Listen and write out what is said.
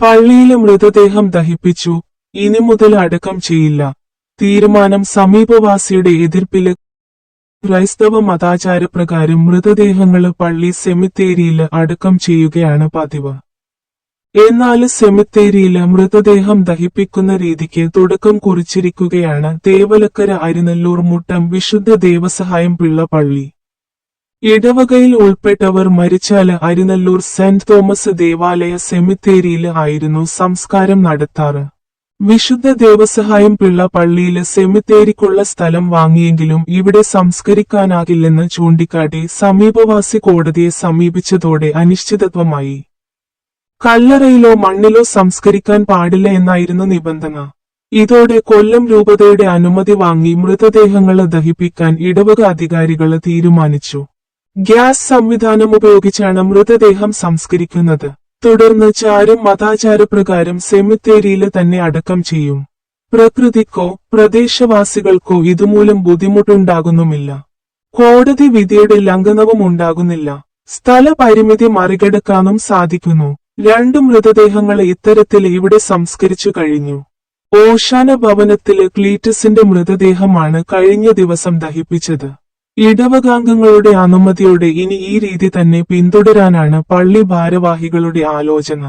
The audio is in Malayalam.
പള്ളിയിലെ മൃതദേഹം ദഹിപ്പിച്ചു. ഇനി മുതൽ അടക്കം ചെയ്യില്ല. തീരുമാനം സമീപവാസിയുടെ എതിർപ്പിൽ. ക്രൈസ്തവ മതാചാരപ്രകാരം മൃതദേഹങ്ങൾ പള്ളി സെമിത്തേരിയിൽ അടക്കം ചെയ്യുകയാണ് പതിവ്. എന്നാൽ സെമിത്തേരിയിൽ മൃതദേഹം ദഹിപ്പിക്കുന്ന രീതിക്ക് തുടക്കം കുറിച്ചിരിക്കുകയാണ് തേവലക്കര അരിനല്ലൂർ മുട്ടം വിശുദ്ധ ദേവസഹായം പിള്ള പള്ളി. ഇടവകയിൽ ഉൾപ്പെട്ടവർ മരിച്ചാൽ അരിനല്ലൂർ സെന്റ് തോമസ് ദേവാലയ സെമിത്തേരിയിൽ ആയിരുന്നു സംസ്കാരം നടത്താറ്. വിശുദ്ധ ദേവസഹായം പിള്ള പള്ളിയിൽ സെമിത്തേരിക്കുള്ള സ്ഥലം വാങ്ങിയെങ്കിലും ഇവിടെ സംസ്കരിക്കാനാകില്ലെന്ന് ചൂണ്ടിക്കാട്ടി സമീപവാസി കോടതിയെ സമീപിച്ചതോടെ അനിശ്ചിതത്വമായി. കല്ലറയിലോ മണ്ണിലോ സംസ്കരിക്കാൻ പാടില്ല എന്നായിരുന്നു നിബന്ധന. ഇതോടെ കൊല്ലം രൂപതയുടെ അനുമതി വാങ്ങി മൃതദേഹങ്ങൾ ദഹിപ്പിക്കാൻ ഇടവക അധികാരികൾ തീരുമാനിച്ചു. ഗ്യാസ് സംവിധാനം ഉപയോഗിച്ചാണ് മൃതദേഹം സംസ്കരിക്കുന്നത്. തുടർന്ന് ചാരും മതാചാരപ്രകാരം സെമിത്തേരിയിൽ തന്നെ അടക്കം ചെയ്യും. പ്രകൃതിക്കോ പ്രദേശവാസികൾക്കോ ഇതുമൂലം ബുദ്ധിമുട്ടുണ്ടാകുന്നുമില്ല. കോടതി വിധിയുടെ ലംഘനവും ഉണ്ടാകുന്നില്ല. സ്ഥല പരിമിതി മറികടക്കാനും സാധിക്കുന്നു. രണ്ടു മൃതദേഹങ്ങൾ ഇത്തരത്തിൽ ഇവിടെ സംസ്കരിച്ചു കഴിഞ്ഞു. ഓശാന ഭവനത്തിലെ ക്ലീറ്റസിന്റെ മൃതദേഹമാണ് കഴിഞ്ഞ ദിവസം ദഹിപ്പിച്ചത്. ഇടവകാംഗങ്ങളുടെ അനുമതിയോടെ ഇനി ഈ രീതി തന്നെ പിന്തുടരാനാണ് പള്ളി ഭാരവാഹികളുടെ ആലോചന.